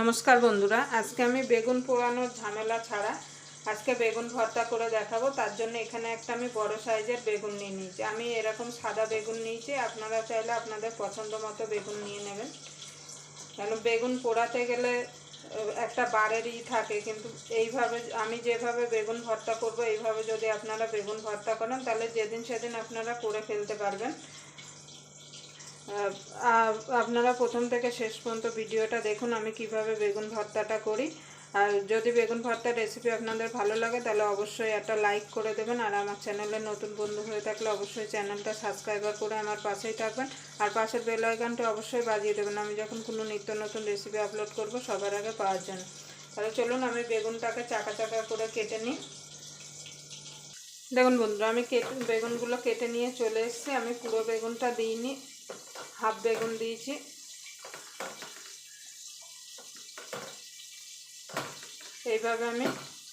নমস্কার বন্ধুরা, আজকে আমি বেগুন পোড়ানোর ঝামেলা ছাড়া আজকে বেগুন ভর্তা করে দেখাবো। তার জন্য এখানে একটা আমি বড় সাইজের বেগুন নিয়ে নিয়েছি। আমি এরকম সাদা বেগুন নিয়েছি, আপনারা চাইলে আপনাদের পছন্দ মতো বেগুন নিয়ে নেবেন। কেন, বেগুন পোড়াতে গেলে একটা বারেরই থাকে, কিন্তু এইভাবে আমি যেভাবে বেগুন ভর্তা করব, এইভাবে যদি আপনারা বেগুন ভর্তা করেন, তাহলে যেদিন সেদিন আপনারা করে ফেলতে পারবেন। আপনারা প্রথম থেকে শেষ পর্যন্ত ভিডিওটা দেখুন, আমি কীভাবে বেগুন ভর্তাটা করি। আর যদি বেগুন ভর্তার রেসিপি আপনাদের ভালো লাগে, তাহলে অবশ্যই একটা লাইক করে দেবেন। আর আমার চ্যানেলে নতুন বন্ধু হয়ে থাকলে অবশ্যই চ্যানেলটা সাবস্ক্রাইবার করে আমার পাশেই থাকবেন। আর পাশের বেল আইকনটা অবশ্যই বাজিয়ে দেবেন। আমি যখন কোনো নিত্য নতুন রেসিপি আপলোড করব, সবার আগে পাওয়ার জন্য। তাহলে চলুন, আমি বেগুনটাকে চাকা চাকা করে কেটে নিই। দেখুন বন্ধুরা, আমি কেটে, বেগুনগুলো কেটে নিয়ে চলে এসেছি। আমি পুরো বেগুনটা দিইনি, হাফ বেগুন দিয়েছি। এইভাবে আমি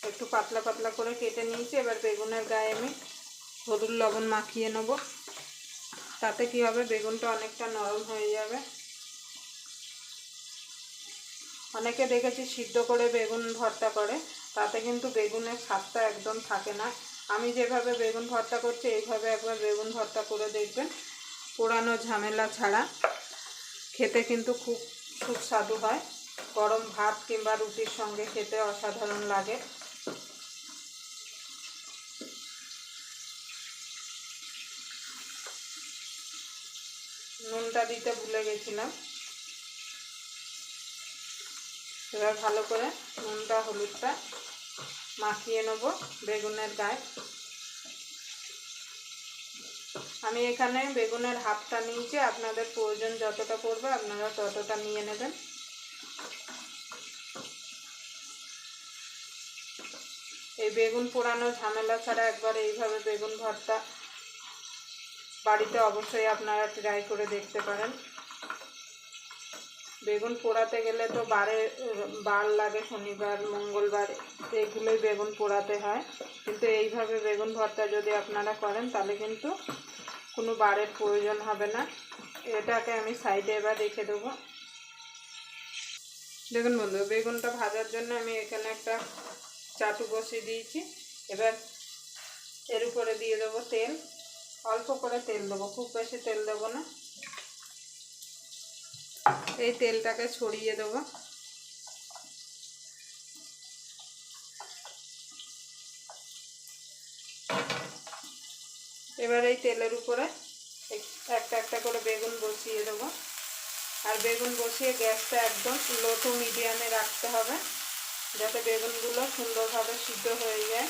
একটু পাতলা পাতলা করে কেটে নিয়েছি। এবার বেগুনের গায়ে আমি হলুদ লবণ মাখিয়ে নেব। তাতে কি হবে? বেগুনটা অনেকটা নরম হয়ে যাবে। অনেকে দেখেছি সিদ্ধ করে বেগুন ভর্তা করে, তাতে কিন্তু বেগুনের স্বাদটা একদম থাকে না। আমি যেভাবে বেগুন ভর্তা করছি, এইভাবে একবার বেগুন ভর্তা করে দেখবেন। পোড়ানো ঝামেলা ছাড়া। খেতে কিন্তু খুব সুস্বাদু হয়। গরম ভাত কিংবা রুটির সঙ্গে খেতে অসাধারণ লাগে। নুনটা দিতে ভুলে গেছিলাম। এবার ভালো করে নুনটা, হলুদটা মাখিয়ে নেব বেগুনের গায়ে। আমি এখানে বেগুনের হাফটা নিয়েছি, আপনাদের প্রয়োজন যতটা পড়বে আপনারা ততটা নিয়ে নেবেন। এই বেগুন পোড়ানো ঝামেলা ছাড়া একবার এইভাবে বেগুন ভর্তা বাড়িতে অবশ্যই আপনারা ট্রাই করে দেখতে পারেন। বেগুন পোড়াতে গেলে তো বারে, বার লাগে শনিবার, মঙ্গলবার, এগুলোই বেগুন পোড়াতে হয়। কিন্তু এইভাবে বেগুন ভর্তা যদি আপনারা করেন, তাহলে কিন্তু কোনো বারের প্রয়োজন হবে না। এটাকে আমি সাইডে এবার রেখে দেবো। দেখুন বন্ধু, বেগুনটা ভাজার জন্য আমি এখানে একটা চাটু বসিয়ে দিয়েছি। এবার এর উপরে দিয়ে দেবো তেল। অল্প করে তেল দেবো, খুব বেশি তেল দেবো না। এই তেলটাকে ছড়িয়ে দেবো। এবার এই তেলের উপরে একটা একটা করে বেগুন বসিয়ে দেবো। আর বেগুন বসিয়ে গ্যাসটা একদম লো টু মিডিয়ামে রাখতে হবে, যাতে বেগুনগুলো সুন্দরভাবে সিদ্ধ হয়ে যায়।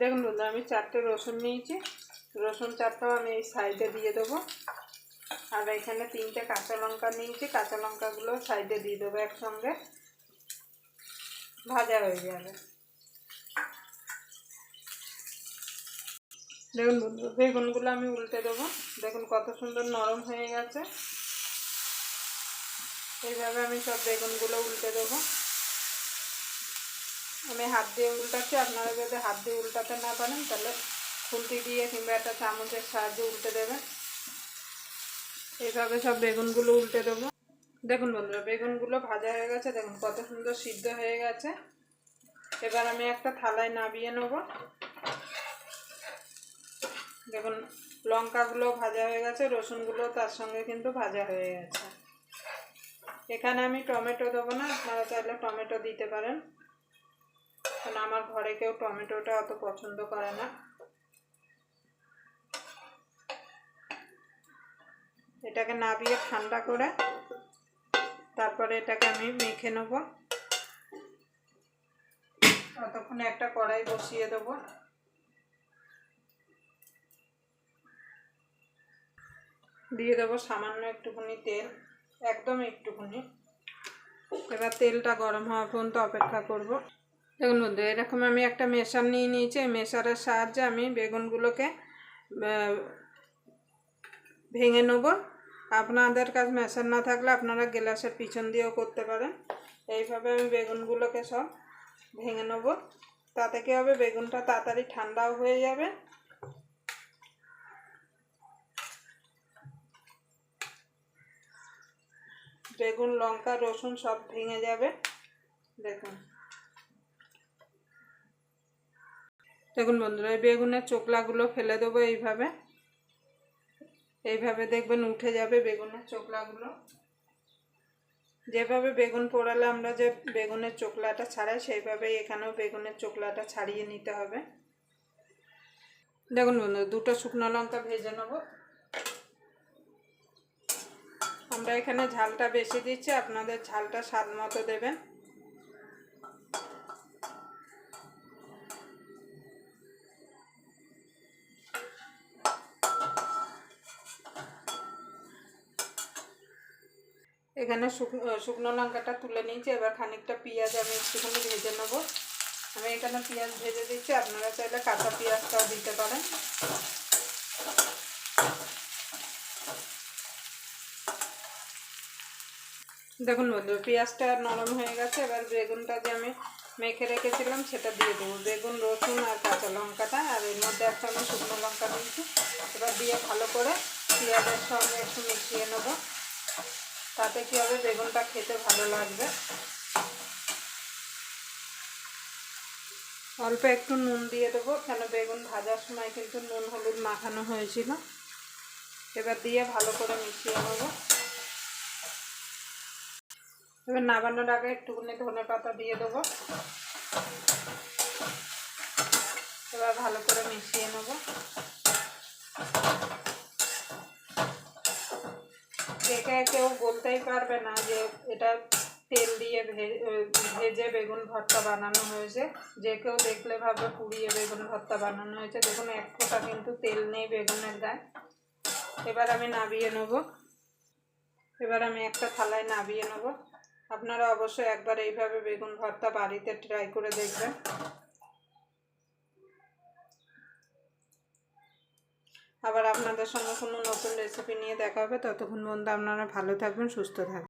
দেখুন বন্ধু আমি চারটে রসুন নিয়েছি। রসুন চারটাও আমি এই সাইডে দিয়ে দেবো। আর এখানে তিনটে কাঁচা লঙ্কা নিয়েছি। কাঁচা লঙ্কাগুলো সাইডে দিয়ে দেবো একসঙ্গে। ভাজা হয়ে যাবে। দেখুন বন্ধু বেগুনগুলো আমি উল্টে দেবো। দেখুন কত সুন্দর নরম হয়ে গেছে। এইভাবে আমি সব বেগুনগুলো উল্টে দেবো। আমি হাত দিয়ে উল্টাচ্ছি। আপনারা যদি হাত দিয়ে উল্টাতে না পারেন, তাহলে খুন্তি দিয়ে কিংবা একটা চামচের সাহায্যে উল্টে দেবেন। এইভাবে সব বেগুনগুলো উল্টে দেবো। দেখুন বন্ধুরা, বেগুনগুলো ভাজা হয়ে গেছে। দেখুন কত সুন্দর সিদ্ধ হয়ে গেছে। এবার আমি একটা থালায় নাবিয়ে নেব। দেখুন, লঙ্কাগুলো ভাজা হয়ে গেছে, রসুনগুলো তার সঙ্গে কিন্তু ভাজা হয়ে গেছে। এখানে আমি টমেটো দেবো না, আপনারা চাইলে টমেটো দিতে পারেন। কারণ আমার ঘরে কেউ টমেটোটা অত পছন্দ করে না। এটাকে নাবিয়ে ঠান্ডা করে তারপরে এটাকে আমি মেখে নেব। ততক্ষণে একটা কড়াই বসিয়ে দেবো। দিয়ে দেবো সামান্য একটুখানি তেল, একদম একটুখানি। এবার তেলটা গরম হওয়া পর্যন্ত অপেক্ষা করব। দেখুন বন্ধু, এরকম আমি একটা মেশার নিয়ে নিয়েছি। এই মেশারের সাহায্যে আমি বেগুনগুলোকে ভেঙে নেব। আপনাদের কাছে মেশার না থাকলে আপনারা গ্লাসের পিছন দিয়েও করতে পারেন। এইভাবে আমি বেগুনগুলোকে সব ভেঙে নেব। তাতে কী হবে? বেগুনটা তাড়াতাড়ি ঠান্ডাও হয়ে যাবে। বেগুন, লঙ্কা, রসুন সব ভেঙে যাবে। দেখুন। দেখুন বন্ধুরা, এই বেগুনের চোকলাগুলো ফেলে দেবো এইভাবে। এইভাবে দেখবেন উঠে যাবে বেগুনের চোকলাগুলো। যেভাবে বেগুন পোড়ালে আমরা যে বেগুনের চোকলাটা ছাড়াই, সেইভাবেই এখানেও বেগুনের চোকলাটা ছাড়িয়ে নিতে হবে। দেখুন বন্ধু, দুটো শুকনো লঙ্কা ভেজে নেব। আমরা এখানে ঝালটা বেশি দিচ্ছি, আপনাদের ঝালটা স্বাদ মতো দেবেন। এখানে শুকনো লঙ্কাটা তুলে নিয়েছি, এবার খানিকটা পেঁয়াজ আমি একটুখানি ভেজে নেব। আমি এখানে পেঁয়াজ ভেজে দিচ্ছি, আপনারা চাইলে কাঁচা পেঁয়াজটাও দিতে পারেন। দেখুন বন্ধু, পেঁয়াজটা নরম হয়ে গেছে, এবার বেগুনটা যে আমি মেখে রেখেছিলাম সেটা দিয়ে দেবো। বেগুন, রসুন আর কাঁচা লঙ্কাটা, আর এর মধ্যে একটা আমি শুকনো লঙ্কা দিয়েছি। এবার দিয়ে ভালো করে পেঁয়াজের সঙ্গে একটু মিশিয়ে নেব। তাতে কী হবে? বেগুনটা খেতে ভালো লাগবে। অল্প একটু নুন দিয়ে দেবো, কেন বেগুন ভাজার সময় কিন্তু নুন, হলুদ মাখানো হয়েছিল। এবার দিয়ে ভালো করে মিশিয়ে নেব। এবার নামানোর আগে একটুখানি ধনে পাতা দিয়ে দেবো। এবার ভালো করে মিশিয়ে নেব দেখে কেউ বলতেই পারবে না যে এটা তেল দিয়ে ভেজে বেগুন ভর্তা বানানো হয়েছে। যে কেউ দেখলে ভাবে পুড়িয়ে বেগুন ভর্তা বানানো হয়েছে। দেখুন, এক ফোঁটা কিন্তু তেল নেই বেগুনের গায়ে। এবার আমি নাবিয়ে নেব। এবার আমি একটা থালায় নাবিয়ে নেব। আপনারা অবশ্যই একবার এইভাবে বেগুন ভর্তা বাড়িতে ট্রাই করে দেখবেন। আবার আপনাদের সঙ্গে কোনো নতুন রেসিপি নিয়ে দেখা হবে। ততক্ষণ বন্ধু আপনারা ভালো থাকবেন, সুস্থ থাকবেন।